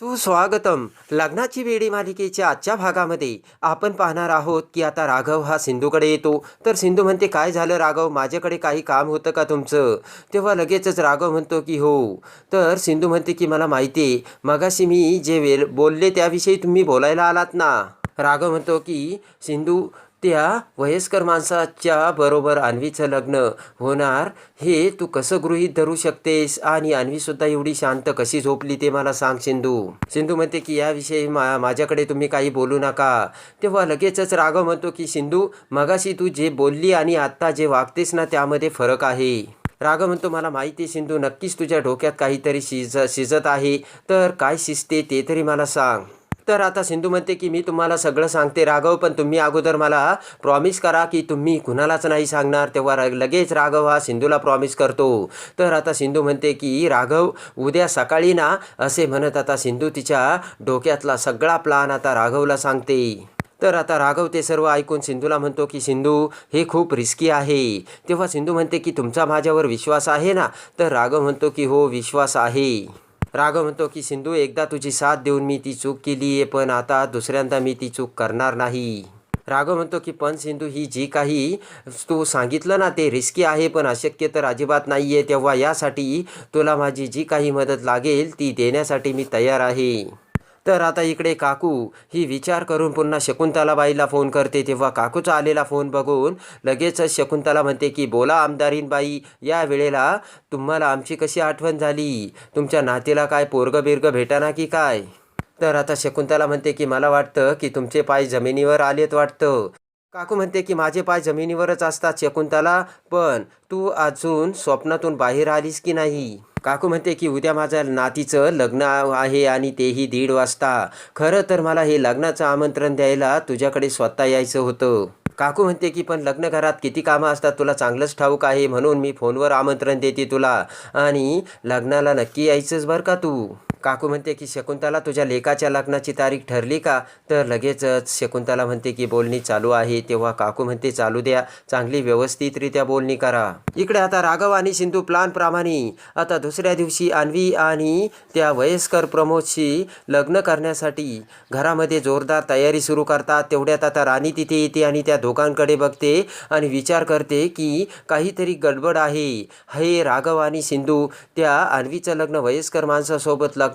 सुस्वागतम. लग्नाची वेडी मालिकेच्या आजच्या भागामध्ये आपण पाहणार आहोत की आता राघव हा सिंधूकडे येतो. तर सिंधू म्हणते काय झालं राघव? माझ्याकडे काही काम होतं का तुमचं? तेव्हा लगेचच राघव म्हणतो की हो. तर सिंधू म्हणते की मला माहिती आहे. मगाशी मी जे वेल बोलले त्याविषयी तुम्ही बोलायला आलात ना? राघव म्हणतो की सिंधू त्या वयस्कर माणसाच्या बरोबर अन्वीचं लग्न होणार हे तू कसं गृहीत धरू शकतेस? आणि अन्वीसुद्धा एवढी शांत कशी झोपली ते मला सांग सिंधू. सिंधू म्हणते की याविषयी मा माझ्याकडे तुम्ही काही बोलू नका. तेव्हा लगेचच राघव म्हणतो की सिंधू मगाशी तू जे बोलली आणि आत्ता जे वागतेस ना त्यामध्ये फरक आहे. राघव म्हणतो मला माहिती आहे सिंधू नक्कीच तुझ्या डोक्यात काहीतरी शिज शिजत आहे. तर काय शिजते ते तरी मला सांग. तर आता सिंधू म्हणते की मी तुम्हाला सगळं सांगते राघव पण तुम्ही अगोदर मला प्रॉमिस करा की तुम्ही कुणालाच नाही सांगणार. तेव्हा लगेच राघव हा सिंधूला प्रॉमिस करतो. तर आता सिंधू म्हणते की राघव उद्या सकाळी ना असे म्हणत आता सिंधू तिच्या डोक्यातला सगळा प्लान आता राघवला सांगते. तर आता राघव ते सर्व ऐकून सिंधूला म्हणतो की सिंधू हे खूप रिस्की आहे. तेव्हा सिंधू म्हणते की तुमचा माझ्यावर विश्वास आहे ना? तर राघव म्हणतो की हो विश्वास आहे. राघव म्हणतो की सिंधू एकदा तुझी साथ देऊन मी ती चूक केली आहे पण आता दुसऱ्यांदा मी ती चूक करणार नाही. राघव म्हणतो की पण सिंधू ही जी काही तू सांगितलं ना ते रिस्की आहे पण अशक्य तर अजिबात नाही आहे तेव्हा यासाठी तुला माझी जी काही मदत लागेल ती देण्यासाठी मी तयार आहे. तर आता इकडे काकू ही विचार करून पुन्हा शकुंतलाबाईला फोन करते. तेव्हा काकूचा आलेला फोन बघून लगेचच शकुंतला म्हणते की बोला आमदारीनबाई या वेळेला तुम्हाला आमची कशी आठवण झाली? तुमच्या नातीला काय पोरग बिर्ग भेटाना की काय? तर आता शकुंतला म्हणते की मला वाटतं की तुमचे पाय जमिनीवर आलेत वाटतं. काकू म्हणते की माझे पाय जमिनीवरच असतात शकुंतला पण तू अजून स्वप्नातून बाहेर आलीस की नाही? काकू म्हणते की उद्या माझ्या नातीचं लग्न आहे आणि तेही दीड वाजता. खरं तर मला हे लग्नाचं आमंत्रण द्यायला तुझ्याकडे स्वतः यायचं होतं. काकू म्हणते की पण लग्न घरात किती कामं असतात तुला चांगलंच ठाऊक आहे म्हणून मी फोनवर आमंत्रण देते तुला आणि लग्नाला नक्की यायचंच बरं का तू? काकू म्हणते की शकुंतला तुझ्या लेकाच्या लग्नाची तारीख ठरली का? तर लगेचच शकुंतला म्हणते की बोलणी चालू आहे. तेव्हा काकू म्हणते चालू द्या चांगली व्यवस्थितरित्या बोलणी करा. इकडे आता राघव आणि सिंधू प्लान प्रमाणे. आता दुसऱ्या दिवशी अन्वी आणि त्या वयस्कर प्रमोदशी लग्न करण्यासाठी घरामध्ये जोरदार तयारी सुरू करतात. तेवढ्यात आता राणी तिथे येते आणि त्या दोघांकडे बघते आणि विचार करते की काहीतरी गडबड आहे. हे राघव आणि सिंधू त्या अन्वीचं लग्न वयस्कर माणसासोबत लग्न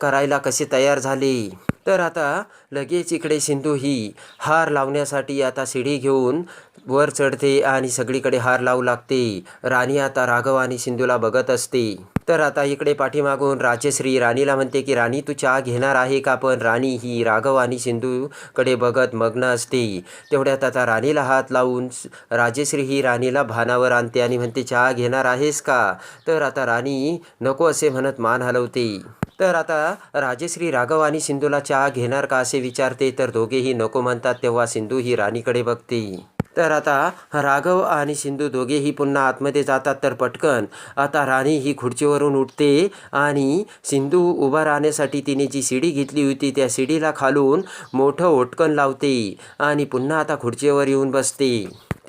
करायला कसे तयार झाले? तर आता लगेच इकडे सिंधू ही हार लावण्यासाठी आता शिडी घेऊन वर चढते आणि सगळीकडे हार लावू लागते. राणी आता राघव आणि सिंधूला बघत असते. तर आता इकडे पाठीमागून राजश्री राणीला म्हणते की राणी तू चहा घेणार आहे का? पण राणी ही राघव आणि सिंधूकडे बघत मग्न असते. तेवढ्यात आता राणीला हात लावून राजश्री ही राणीला भानावर आणते आणि म्हणते चहा घेणार आहेस का? तर आता राणी नको असे म्हणत मान हलवते. तर आता राजश्री राघव आणि सिंधूला चहा घेणार का असे विचारते तर दोघेही नको म्हणतात तेव्हा सिंधू ही राणीकडे बघते. तर आता राघव आणि सिंधू दोघेही पुन्हा आतमध्ये जातात तर पटकन. आता राणी ही खुर्चीवरून उठते आणि सिंधू उभा राहण्यासाठी तिने जी शिडी घेतली होती त्या शिडीला खालून मोठं ओटकन लावते आणि पुन्हा आता खुर्चीवर येऊन बसते.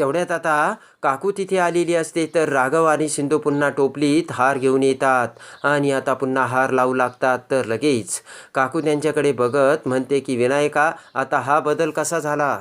तेवढ्यात आता काकू तिथे आलेली असते तर राघव आणि सिंधू पुन्हा टोपलीत हार घेऊन येतात आणि आता पुन्हा हार लावू लागतात तर लगेच काकू त्यांच्याकडे बघत म्हणते की विनायका आता हा बदल कसा झाला?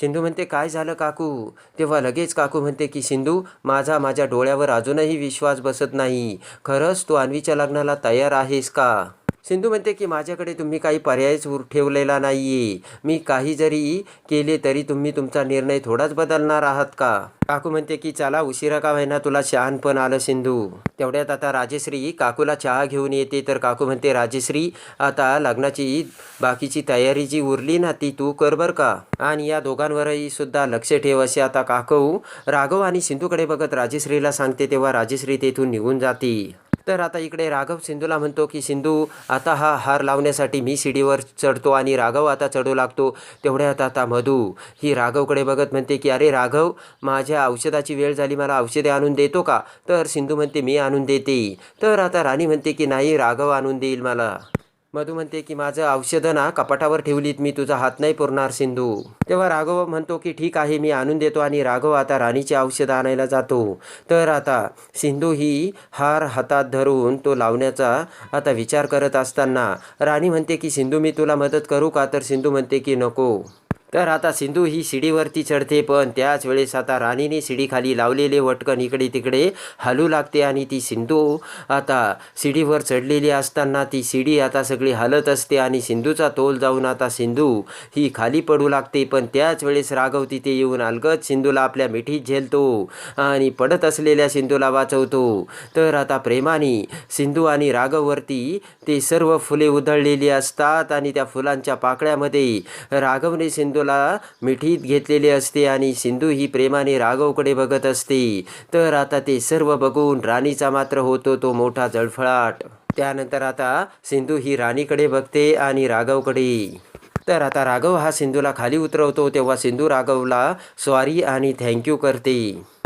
सिंधू म्हणते काय झालं काकू? तेव्हा लगेच काकू म्हणते की सिंधू माझा माझ्या डोळ्यावर अजूनही विश्वास बसत नाही. खरंच तू अन्वीच्या लग्नाला तयार आहेस का? सिंधू म्हणते की माझ्याकडे तुम्ही काही पर्यायच उर ठेवलेला नाही आहे मी काही जरी केले तरी तुम्ही तुमचा निर्णय थोडाच बदलणार आहात का? काकू म्हणते की चला उशिरा का व्हायना तुला शहाणपण आलं सिंधू. तेवढ्यात आता राजेश्री काकूला चहा घेऊन येते. तर काकू म्हणते राजेश्री आता लग्नाची बाकीची तयारी जी उरली ना ती तू कर बर का. आणि या दोघांवरही सुद्धा लक्ष ठेव असे आता काकू राघव आणि सिंधूकडे बघत राजेश्रीला सांगते तेव्हा राजेश्री तेथून निघून जाते. तर आता इकडे राघव सिंधूला म्हणतो की सिंधू आता हा हार लावण्यासाठी मी शिडीवर चढतो आणि राघव आता चढू लागतो. तेवढ्यात आता मधू ही राघवकडे बघत म्हणते की अरे राघव माझ्या औषधाची वेळ झाली मला औषधे आणून देतो का? तर सिंधू म्हणते मी आणून देते. तर आता राणी म्हणते की नाही राघव आणून देईल मला. मधू म्हणते की माझं औषधं ना कपाटावर ठेवलीत मी तुझा हात नाही पुरणार सिंधू. तेव्हा राघव म्हणतो की ठीक आहे मी आणून देतो आणि राघव आता राणीची औषधं आणायला जातो. तर आता सिंधू ही हार हातात धरून तो लावण्याचा आता विचार करत असताना राणी म्हणते की सिंधू मी तुला मदत करू का? तर सिंधू म्हणते की नको. तर आता सिंधू ही शिडीवरती चढते पण त्याच वेळेस आता राणीने शिडीखाली लावलेले वटकन इकडे तिकडे हलू लागते आणि ती सिंधू आता शिडीवर चढलेली असताना ती शिडी आता सगळी हलत असते आणि सिंधूचा तोल जाऊन आता सिंधू ही खाली पडू लागते पण त्याच वेळेस राघव तिथे येऊन अलगद सिंधूला आपल्या मिठीत झेलतो आणि पडत असलेल्या सिंधूला वाचवतो. तर आता प्रेमाने सिंधू आणि राघववरती ते सर्व फुले उधळलेली असतात आणि त्या फुलांच्या पाकळ्यामध्ये राघवने सिंधू सिंधूला मिठीत घेतलेले असते आणि सिंधू ही प्रेमाने राघवकडे बघत असते. तर आता ते सर्व बघून राणीचा मात्र होतो तो मोठा जळफळाट. त्यानंतर आता सिंधू ही राणीकडे बघते आणि राघवकडे. तर आता राघव हा सिंधूला खाली उतरवतो तेव्हा सिंधू राघवला सॉरी आणि थँक्यू करते.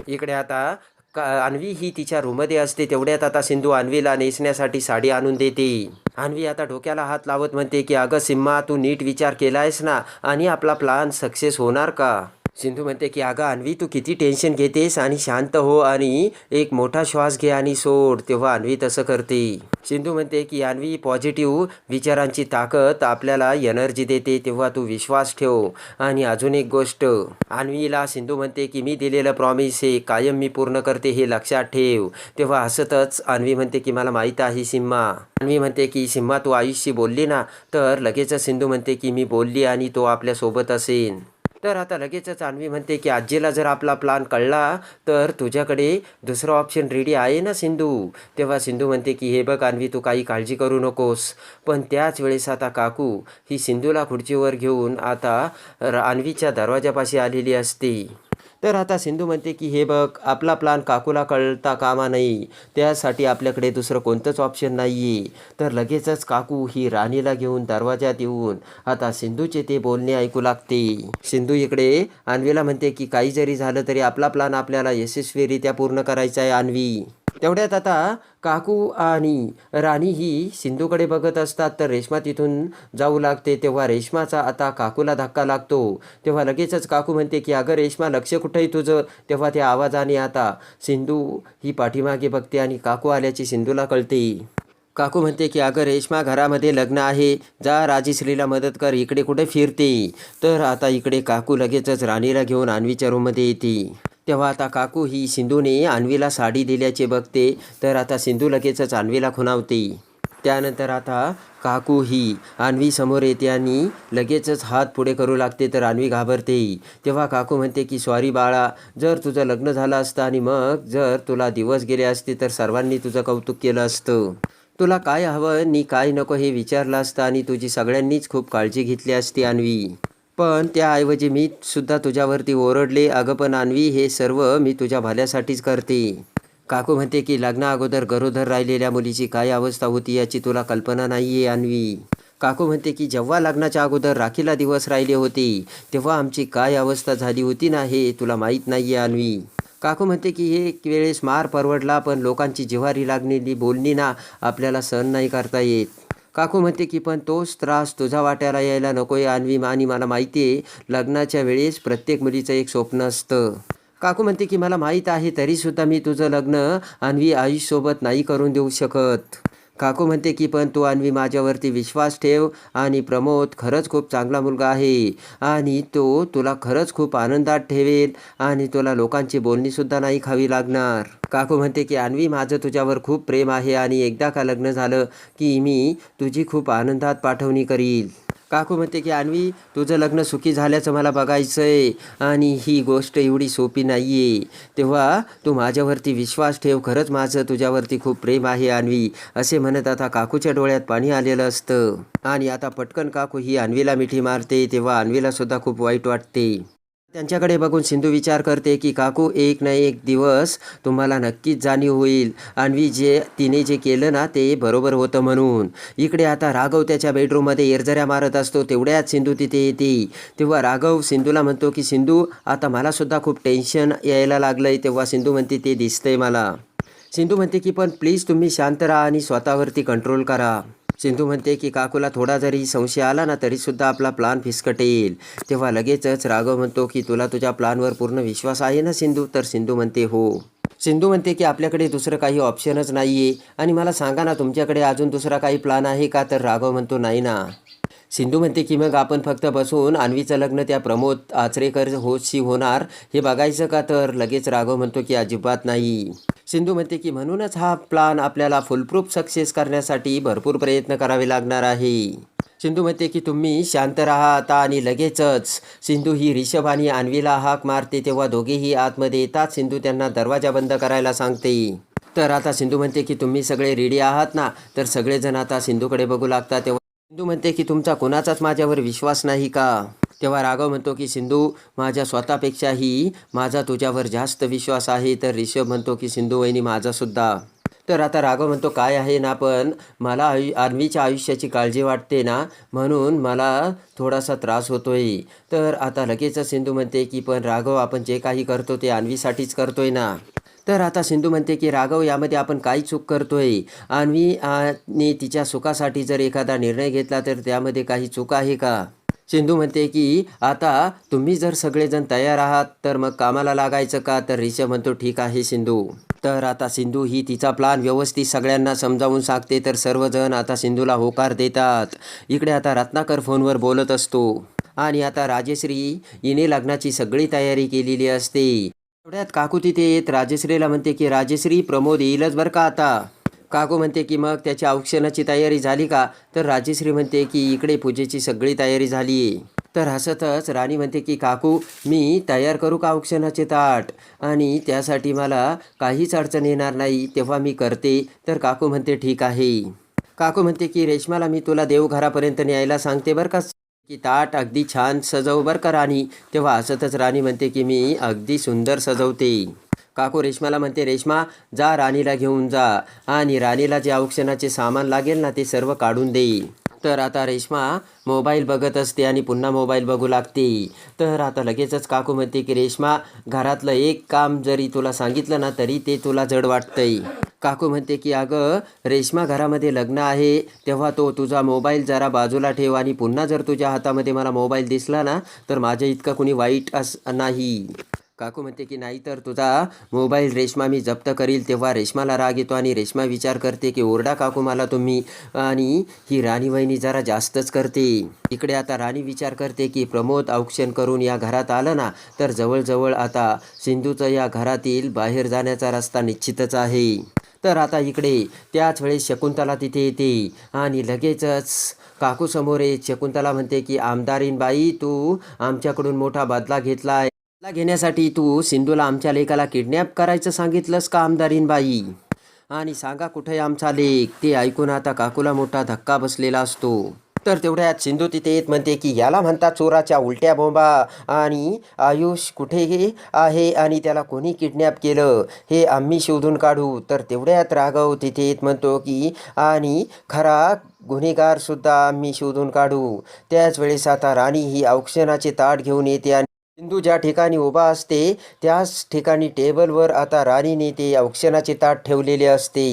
इकडे आता का अन्वी ही तिच्या रूममध्ये असते तेवढ्यात आता सिंधू अन्वीला नेसण्यासाठी साडी आणून देते. अन्वी आता डोक्याला हात लावत म्हणते की अगं सिम्मा तू नीट विचार केलायस ना? आणि आपला प्लान सक्सेस होणार का? सिंधू म्हणते की अगं अन्वी तू किती टेन्शन घेतेस आणि शांत हो आणि एक मोठा श्वास घे आणि सोड तेव्हा अन्वी तसं करते. सिंधू म्हणते की अन्वी पॉझिटिव्ह विचारांची ताकद आपल्याला एनर्जी देते तेव्हा तू विश्वास ठेव. आणि अजून एक गोष्ट अन्वीला सिंधू म्हणते की मी दिलेलं प्रॉमिस हे कायम मी पूर्ण करते हे लक्षात ठेव. तेव्हा हसतच अन्वी म्हणते की मला माहीत आहे सिम्मा. अन्वी म्हणते की सिम्मा तू आयुषशी बोलली ना तर लगेचच सिंधू म्हणते की मी बोलली आणि तो आपल्यासोबत असेल. तर आता लगेचच अन्वी म्हणते की आजीला जर आपला प्लान कळला तर तुझ्याकडे दुसरं ऑप्शन रेडी आहे ना सिंधू? तेव्हा सिंधू म्हणते की हे बघ अन्वी तू काही काळजी करू नकोस. पण त्याच वेळेस आता काकू ही सिंधूला खुर्चीवर घेऊन आता र- अन्वीच्या दरवाजापाशी आलेली असते. तर आता सिंधू म्हणते की हे बघ आपला प्लान काकूला कळता कामा नाही त्यासाठी आपल्याकडे दुसरं कोणतंच ऑप्शन नाही आहे तर लगेचच काकू ही राणीला घेऊन दरवाजात येऊन आता सिंधूचे ते बोलणे ऐकू लागते. सिंधू इकडे अन्वीला म्हणते की काही जरी झालं तरी आपला प्लान आपल्याला यशस्वीरित्या पूर्ण करायचा आहे अन्वी. तेवढ्यात आता काकू आणि राणी ही सिंधूकडे बघत असतात. तर रेश्मा तिथून जाऊ लागते. तेव्हा रेश्माचा आता काकूला धक्का लागतो. तेव्हा लगेचच काकू म्हणते की अगं रेश्मा लक्ष कुठंही तुझं? तेव्हा त्या आवाजाने आता सिंधू ही पाठीमागे बघते आणि काकू आल्याची सिंधूला कळते. काकू म्हणते की अगं रेश्मा घरामध्ये लग्न आहे. जा राजश्रीला मदत कर. इकडे कुठे फिरते? तर आता इकडे काकू लगेचच राणीला घेऊन आणवीच्या रूममध्ये येते. तेव्हा आता काकू ही सिंधूने अन्वीला साडी दिल्याचे बघते तर आता सिंधू लगेचच अन्वीला खुणावते. त्यानंतर आता काकू ही अन्वी समोर येते आणि लगेचच हात पुढे करू लागते तर अन्वी घाबरते. तेव्हा काकू म्हणते की सॉरी बाळा जर तुझं लग्न झालं असतं आणि मग जर तुला दिवस गेले असते तर सर्वांनी तुझं कौतुक केलं असतं. तुला काय हवं नी काय नको हे विचारलं असतं आणि तुझी सगळ्यांनीच खूप काळजी घेतली असती अन्वी पण त्याऐवजी मी सुद्धा तुझ्यावरती ओरडले अगं पण आणवी हे सर्व मी तुझ्या भल्यासाठीच करते. काकू म्हणते की लग्ना अगोदर गरोदर राहिलेल्या मुलीची काय अवस्था होती याची तुला कल्पना नाही आहे आणवी काकू म्हणते की जेव्हा लग्नाच्या अगोदर राखीला दिवस राहिले होते तेव्हा आमची काय अवस्था झाली होती ना हे तुला माहीत नाही आहे अन्वी. काकू म्हणते की हे एक वेळेस मार परवडला पण लोकांची जिव्हारी लागलेली बोलणी ना आपल्याला सहन नाही करता येत. काकू म्हणते की पण तोच त्रास तुझा वाट्याला यायला नकोय अन्वी आणि मला माहिती आहे लग्नाच्या वेळेस प्रत्येक मुलीचं एक स्वप्न असतं. काकू म्हणते की मला माहीत आहे तरीसुद्धा मी तुझं लग्न अन्वी आईसोबत नाही करून देऊ शकत. काकू म्हणते की पण तू अन्वी माझ्यावरती विश्वास ठेव आणि प्रमोद खरंच खूप चांगला मुलगा आहे आणि तो तुला खरंच खूप आनंदात ठेवेल आणि तुला लोकांची बोलणीसुद्धा नाही खावी लागणार. काकू म्हणते की अन्वी माझं तुझ्यावर खूप प्रेम आहे आणि एकदा का लग्न झालं की मी तुझी खूप आनंदात पाठवणी करील. काकू म्हणते की अन्वी तुझं लग्न सुखी झाल्याचं मला बघायचं आहे आणि ही गोष्ट एवढी सोपी नाही आहे तेव्हा तू माझ्यावरती विश्वास ठेव खरंच माझं तुझ्यावरती खूप प्रेम आहे अन्वी असे म्हणत आता काकूच्या डोळ्यात पाणी आलेलं असतं. आणि आता पटकन काकू ही अन्वीला मिठी मारते तेव्हा अन्वीला सुद्धा खूप वाईट वाटते. त्यांच्याकडे बघून सिंधू विचार करते की काकू एक ना एक दिवस तुम्हाला नक्कीच जाणीव होईल. अन्वी जे तिने जे केलं ना ते बरोबर होतं म्हणून. इकडे आता राघव त्याच्या बेडरूममध्ये एरझऱ्या मारत असतो तेवढ्याच सिंधू तिथे येते. तेव्हा राघव सिंधूला म्हणतो की सिंधू आता मलासुद्धा खूप टेन्शन यायला लागलंय. तेव्हा सिंधू म्हणते ते दिसतंय मला. सिंधू म्हणते की पण प्लीज तुम्ही शांत राहा आणि स्वतःवरती कंट्रोल करा. सिंधू म्हणते की काकूला थोडा जरी संशय आला ना तरीसुद्धा आपला प्लान फिसकटेल. तेव्हा लगेचच राघव म्हणतो की तुला तुझ्या प्लानवर पूर्ण विश्वास आहे ना सिंधू? तर सिंधू म्हणते हो. सिंधू म्हणते की आपल्याकडे दुसरं काही ऑप्शनच नाही आहे आणि मला सांगा ना तुमच्याकडे अजून दुसरा काही प्लान आहे का? तर राघव म्हणतो नाही ना. सिंधू म्हणते की मग आपण फक्त बसून अन्वीचं लग्न त्या प्रमोद आचरेकर होशी होणार हे बघायचं का? तर लगेच राघव म्हणतो की अजिबात नाही. सिंधू म्हणते की म्हणूनच हा प्लान आपल्याला फुलप्रूफ सक्सेस करण्यासाठी भरपूर प्रयत्न करावे लागणार आहे. सिंधू म्हणते की तुम्ही शांत राहा आता आणि लगेचच सिंधू ही रिषभ आणि अन्वीला हाक मारते तेव्हा दोघेही आतमध्ये येतात. सिंधू त्यांना दरवाजा बंद करायला सांगते. तर आता सिंधू म्हणते की तुम्ही सगळे रेडी आहात ना? तर सगळेजण आता सिंधूकडे बघू लागतात तेव्हा. सिंधू म्हणते की तुमचा कोणाचाच माझ्यावर विश्वास नाही का? तेव्हा राघव म्हणतो की सिंधू माझ्या स्वतःपेक्षाही माझा तुझ्यावर जास्त विश्वास आहे. तर रिषभ म्हणतो की सिंधू वहिनी माझासुद्धा तर आता राघव म्हणतो काय आहे ना पण मला आयु आर्मीच्या आयुष्याची काळजी वाटते ना म्हणून मला थोडासा त्रास होतोय. तर आता लगेचच सिंधू म्हणते की पण राघव आपण जे काही करतो ते अन्वीसाठीच करतोय ना. तर आता सिंधू म्हणते की राघव यामध्ये आपण काही चूक करतोय? अन्वी आणि तिच्या सुखासाठी जर एखादा निर्णय घेतला तर त्यामध्ये काही चूक आहे का? सिंधू म्हणते की आता तुम्ही जर सगळेजण तयार आहात तर मग कामाला लागायचं का? तर रिषभ म्हणतो ठीक आहे सिंधू. तर आता सिंधू ही तिचा प्लान व्यवस्थित सगळ्यांना समजावून सांगते तर सर्वजण आता सिंधूला होकार देतात. इकडे आता रत्नाकर फोनवर बोलत असतो. आणि आता राजेश्री हिने लग्नाची सगळी तयारी केलेली असते. एवढ्यात काकू तिथे येत राजेश्रीला म्हणते की राजेश्री प्रमोद येईलच बरं का आता? काकू म्हणते की मग त्याच्या औक्षणाची तयारी झाली का? तर राजेश्री म्हणते की इकडे पूजेची सगळी तयारी झाली. आहे तर हसतच राणी म्हणते की काकू मी तयार करू का औक्षणाचे ताट? आणि त्यासाठी मला काहीच अडचण येणार नाही तेव्हा मी करते. तर काकू म्हणते ठीक आहे. काकू म्हणते की रेशमाला मी तुला देवघरापर्यंत न्यायला सांगते बरं का की ताट अगदी छान सजव बरं का राणी? तेव्हा हसतच राणी म्हणते की मी अगदी सुंदर सजवते. काकू रेशमाला म्हणते रेशमा जा राणीला घेऊन जा. आणि राणीला जे औक्षणाचे सामान लागेल ना ते सर्व काढून देईल तर आता रेश्मा मोबाईल बघत असते आणि पुन्हा मोबाईल बघू लागते. तर आता लगेचच काकू म्हणते की रेश्मा घरातलं एक काम जरी तुला सांगितलं ना तरी ते तुला जड वाटतंय. काकू म्हणते की अगं रेश्मा घरामध्ये लग्न आहे तेव्हा तो तुझा मोबाईल जरा बाजूला ठेव आणि पुन्हा जर तुझ्या हातामध्ये मला मोबाईल दिसला ना तर माझ्या इतका कुणी वाईट अस नाही. काकू म्हणते की नाही तर तुझा मोबाईल रेश्मा मी जप्त करील. तेव्हा रेश्माला राग येतो आणि रेश्मा विचार करते की ओरडा काकू मला तुम्ही. आणि ही राणी वहिनी जरा जास्तच करते. इकडे आता राणी विचार करते की प्रमोद औक्षण करून या घरात आलं ना तर जवळजवळ आता सिंधूचं या घरातील बाहेर जाण्याचा रस्ता निश्चितच आहे. तर आता इकडे त्याच वेळेस शकुंतला तिथे येते आणि लगेचच काकू समोर येत. शकुंतला म्हणते की आमदारीनबाई तू आमच्याकडून मोठा बदला घेतला ला घेण्यासाठी तू सिंधूला आमच्या लेखाला किडनॅप करायचं सांगितलंस का आमदारीनबाई? आणि सांगा कुठे आमचा लेख ते ऐकून आता काकूला मोठा धक्का बसलेला असतो. तर तेवढ्यात सिंधू तिथे येत म्हणते की याला म्हणतात चोराच्या उलट्या बोंबा. आणि आयुष कुठे आहे आणि त्याला कोणी किडनॅप केलं? हे आम्ही शोधून काढू. तर तेवढ्यात राघव तिथे येत म्हणतो की आणि खरा गुन्हेगारसुद्धा आम्ही शोधून काढू. त्याच वेळेस आता राणी ही औक्षणाचे ताट घेऊन येते आणि सिंधू ज्या ठिकाणी उभा असते त्याच ठिकाणी टेबलवर आता राणीने ते औक्षणाचे ताट ठेवलेले असते.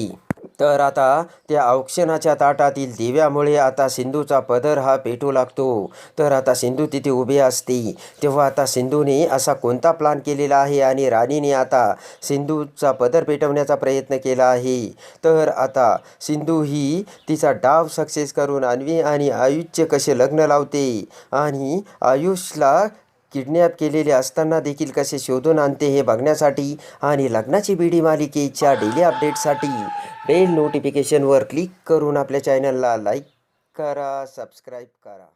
तर आता त्या औक्षणाच्या ताटातील दिव्यामुळे आता सिंधूचा पदर हा पेटू लागतो. तर आता सिंधू तिथे उभी असते. तेव्हा आता सिंधूने असा कोणता प्लान केलेला आहे आणि राणीने आता सिंधूचा पदर पेटवण्याचा प्रयत्न केला आहे? तर आता सिंधू ही तिचा डाव सक्सेस करून अन्वी आणि आयुष्य कसे लग्न लावते आणि आयुषला किडनॅप केलेले असताना देखील कसे शोधून आणते हे बघण्यासाठी आणि लग्नाची बीडी मालिकेच्या डेली अपडेटसाठी बेल नोटिफिकेशनवर क्लिक करून आपल्या चॅनलला लाईक करा सबस्क्राईब करा.